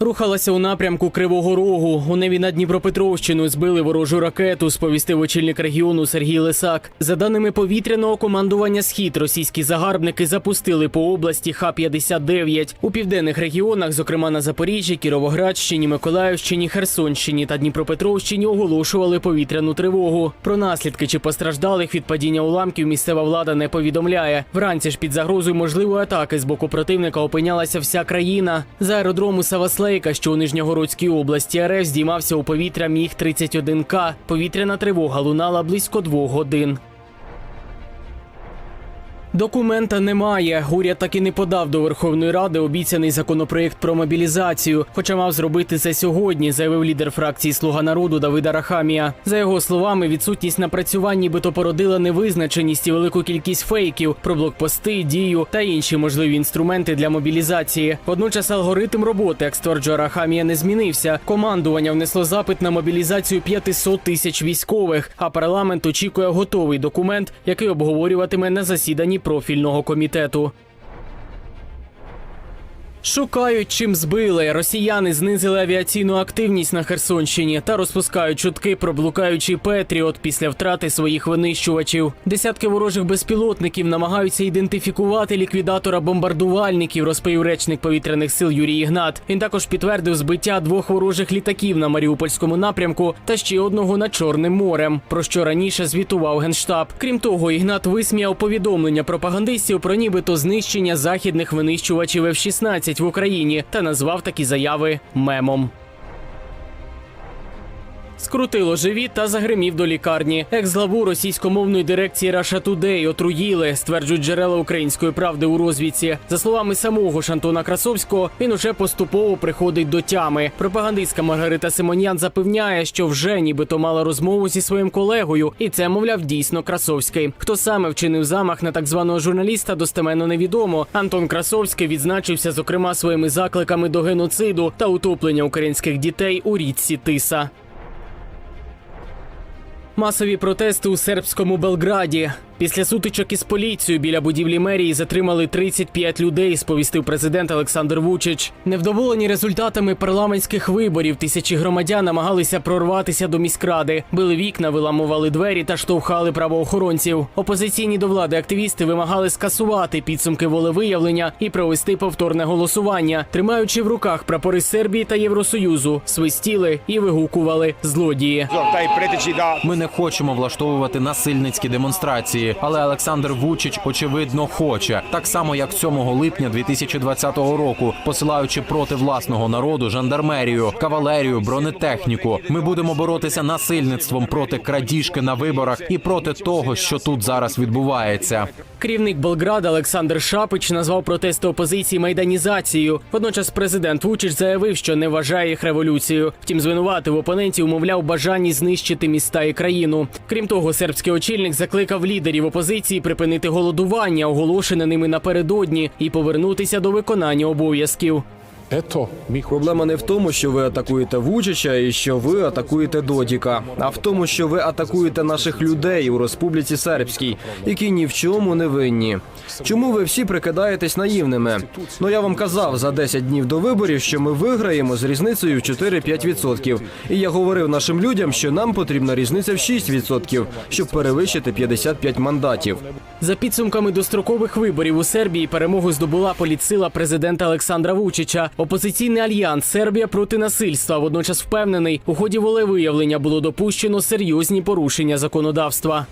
Рухалася у напрямку Кривого Рогу. У небі над Дніпропетровщиною збили ворожу ракету, сповістив очільник регіону Сергій Лисак. За даними повітряного командування Схід, російські загарбники запустили по області Х-59. У південних регіонах, зокрема на Запоріжжі, Кіровоградщині, Миколаївщині, Херсонщині та Дніпропетровщині, оголошували повітряну тривогу. Про наслідки чи постраждалих від падіння уламків місцева влада не повідомляє. Вранці ж під загрозою можливої атаки з боку противника опинялася вся країна. З аеродрому Саваслейка, що у Нижньогородській області РФ здіймався у повітря міг 31 к Повітряна тривога лунала близько двох годин. Документа немає. Уряд так і не подав до Верховної Ради обіцяний законопроєкт про мобілізацію, хоча мав зробити це сьогодні, заявив лідер фракції Слуга народу Давида Рахамія. За його словами, відсутність напрацювань нібито породила невизначеність і велику кількість фейків про блокпости, дію та інші можливі інструменти для мобілізації. Водночас алгоритм роботи, як стверджує Рахамія, не змінився. Командування внесло запит на мобілізацію 500 тисяч військових. А парламент очікує готовий документ, який обговорюватиме на засіданні профільного комітету. Шукають, чим збили. Росіяни знизили авіаційну активність на Херсонщині та розпускають чутки про блукаючий Петріот після втрати своїх винищувачів. Десятки ворожих безпілотників намагаються ідентифікувати ліквідатора бомбардувальників, розповів речник повітряних сил Юрій Ігнат. Він також підтвердив збиття двох ворожих літаків на Маріупольському напрямку та ще одного над Чорним морем, про що раніше звітував генштаб. Крім того, Ігнат висміяв повідомлення пропагандистів про нібито знищення західних винищувачів F-16 в Україні та назвав такі заяви мемом. Скрутило живіт та загримів до лікарні. Екс-главу російськомовної дирекції Russia Today отруїли, стверджують джерела української правди у розвідці. За словами самого ж Антона Красовського, він уже поступово приходить до тями. Пропагандистка Маргарита Симонян запевняє, що вже нібито мала розмову зі своїм колегою, і це, мовляв, дійсно Красовський. Хто саме вчинив замах на так званого журналіста, достеменно невідомо. Антон Красовський відзначився, зокрема, своїми закликами до геноциду та утоплення українських дітей у річці Тиса. Масові протести у сербському Белграді. Після сутичок із поліцією біля будівлі мерії затримали 35 людей, сповістив президент Олександр Вучич. Невдоволені результатами парламентських виборів тисячі громадян намагалися прорватися до міськради, били вікна, виламували двері та штовхали правоохоронців. Опозиційні до влади активісти вимагали скасувати підсумки волевиявлення і провести повторне голосування, тримаючи в руках прапори Сербії та Євросоюзу, свистіли і вигукували злодії. Ми не хочемо влаштовувати насильницькі демонстрації, але Олександр Вучич очевидно хоче, так само як 7 липня 2020 року, посилаючи проти власного народу жандармерію, кавалерію, бронетехніку. Ми будемо боротися насильництвом проти крадіжки на виборах і проти того, що тут зараз відбувається. Керівник Белграда Олександр Шапич назвав протести опозиції майданізацією. Водночас президент Вучич заявив, що не вважає їх революцією. Втім, звинуватив опонентів, мовляв, бажанні знищити міста і країну. Крім того, сербський очільник закликав лідерів опозиції припинити голодування, оголошене ними напередодні, і повернутися до виконання обов'язків. Проблема не в тому, що ви атакуєте Вучича і що ви атакуєте Додіка, а в тому, що ви атакуєте наших людей у Республіці Сербській, які ні в чому не винні. Чому ви всі прикидаєтесь наївними? Ну я вам казав за 10 днів до виборів, що ми виграємо з різницею в 4-5%. І я говорив нашим людям, що нам потрібна різниця в 6%, щоб перевищити 55 мандатів. За підсумками дострокових виборів у Сербії перемогу здобула політсила президента Олександра Вучича. Опозиційний альянс Сербія проти насильства водночас впевнений, у ході волевиявлення було допущено серйозні порушення законодавства.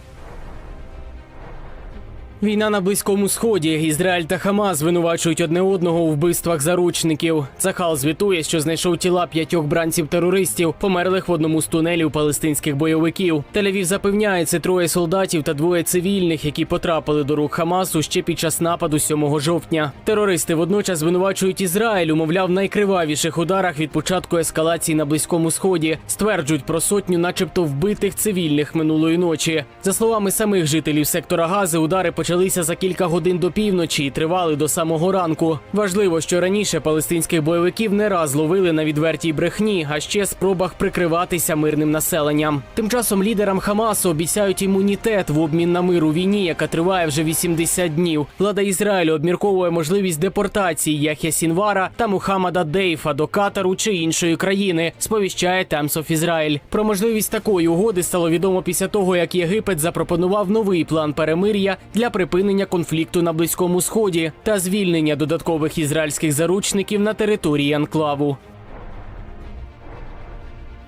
Війна на близькому сході. Ізраїль та Хамас звинувачують одне одного у вбивствах заручників. Цахал звітує, що знайшов тіла п'ятьох бранців терористів, померлих в одному з тунелів палестинських бойовиків. Тель-Авів запевняє, це троє солдатів та двоє цивільних, які потрапили до рук Хамасу ще під час нападу 7 жовтня. Терористи водночас звинувачують Ізраїль, умовляв, найкривавіших ударах від початку ескалації на близькому сході. Стверджують про сотню, начебто, вбитих цивільних минулої ночі. За словами самих жителів сектора Гази, удари почалися за кілька годин до півночі і тривали до самого ранку. Важливо, що раніше палестинських бойовиків не раз ловили на відвертій брехні, а ще спробах прикриватися мирним населенням. Тим часом лідерам Хамасу обіцяють імунітет в обмін на мир у війні, яка триває вже 80 днів. Влада Ізраїлю обмірковує можливість депортації Яхя Сінвара та Мухаммада Дейфа до Катару чи іншої країни. Сповіщає Times of Israel. Про можливість такої угоди стало відомо після того, як Єгипет запропонував новий план перемир'я для припинення конфлікту на близькому сході та звільнення додаткових ізраїльських заручників на території анклаву.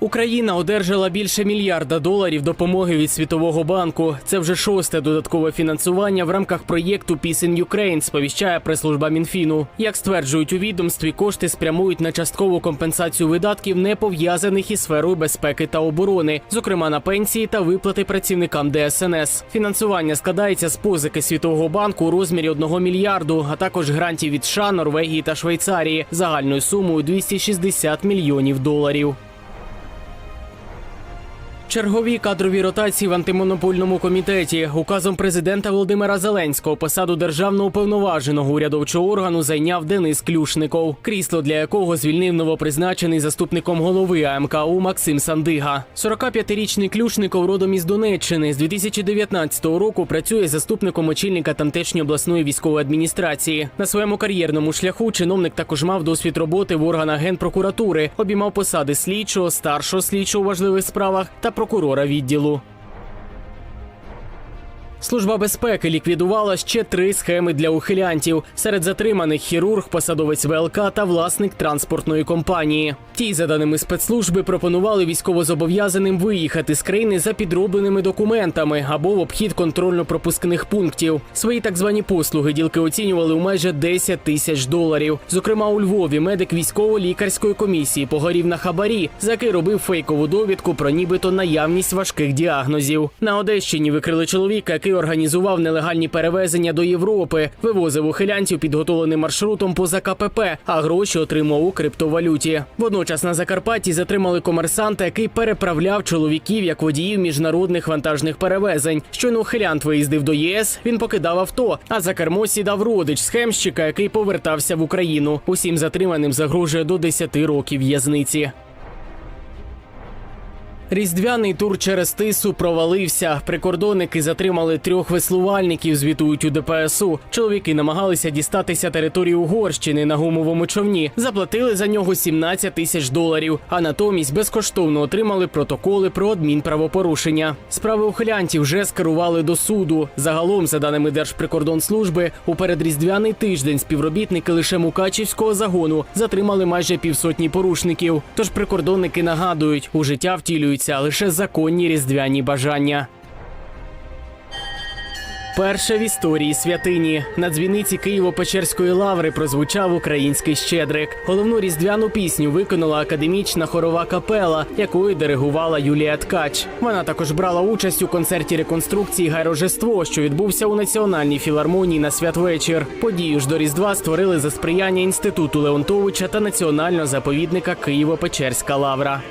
Україна одержала більше мільярда доларів допомоги від Світового банку. Це вже шосте додаткове фінансування в рамках проєкту in Ukraine, сповіщає прес-служба Мінфіну. Як стверджують у відомстві, кошти спрямують на часткову компенсацію видатків, не пов'язаних із сферою безпеки та оборони, зокрема на пенсії та виплати працівникам ДСНС. Фінансування складається з позики Світового банку у розмірі 1 мільярду, а також грантів від США, Норвегії та Швейцарії загальною сумою 260 мільйонів доларів. Чергові кадрові ротації в антимонопольному комітеті указом президента Володимира Зеленського посаду державного уповноваженого урядовчого органу зайняв Денис Клюшников, крісло для якого звільнив новопризначений заступником голови АМКУ Максим Сандига. 45-річний Клюшников родом із Донеччини з 2019 року працює заступником очільника тамтешньої обласної військової адміністрації. На своєму кар'єрному шляху чиновник також мав досвід роботи в органах генпрокуратури, обіймав посади слідчого, старшого слідчого у важливих справах та прокурора відділу. Служба безпеки ліквідувала ще три схеми для ухилянтів. Серед затриманих хірург, посадовець ВЛК та власник транспортної компанії. Ті, за даними спецслужби, пропонували військовозобов'язаним виїхати з країни за підробленими документами або в обхід контрольно-пропускних пунктів. Свої так звані послуги ділки оцінювали у майже 10 тисяч доларів. Зокрема, у Львові медик військово-лікарської комісії погорів на хабарі, за який робив фейкову довідку про нібито наявність важких діагнозів. На Одещині викрили чоловіка, який організував нелегальні перевезення до Європи, вивозив ухилянців підготовленим маршрутом поза КПП, а гроші отримав у криптовалюті. Водночас на Закарпатті затримали комерсанта, який переправляв чоловіків як водіїв міжнародних вантажних перевезень. Щойно ухилянт виїздив до ЄС, він покидав авто, а за кермо сідав родич схемщика, який повертався в Україну. Усім затриманим загрожує до 10 років в'язниці. Різдвяний тур через тису провалився. Прикордонники затримали трьох веслувальників. Звітують у ДПСУ. Чоловіки намагалися дістатися території Угорщини на гумовому човні. Заплатили за нього 17 тисяч доларів, а натомість безкоштовно отримали протоколи про адмінправопорушення. Справи ухилянтів вже скерували до суду. Загалом, за даними Держприкордонслужби, у передріздвяний тиждень співробітники лише Мукачівського загону затримали майже півсотні порушників. Тож прикордонники нагадують, у життя втілюються лише законні різдвяні бажання. Перше в історії святині на дзвіниці Києво-Печерської лаври прозвучав український щедрик. Головну різдвяну пісню виконала академічна хорова капела, якою диригувала Юлія Ткач. Вона також брала участь у концерті реконструкції Гайрожество, що відбувся у національній філармонії на святвечір. Подію ж до Різдва створили за сприяння інституту Леонтовича та національного заповідника Києво-Печерська лавра.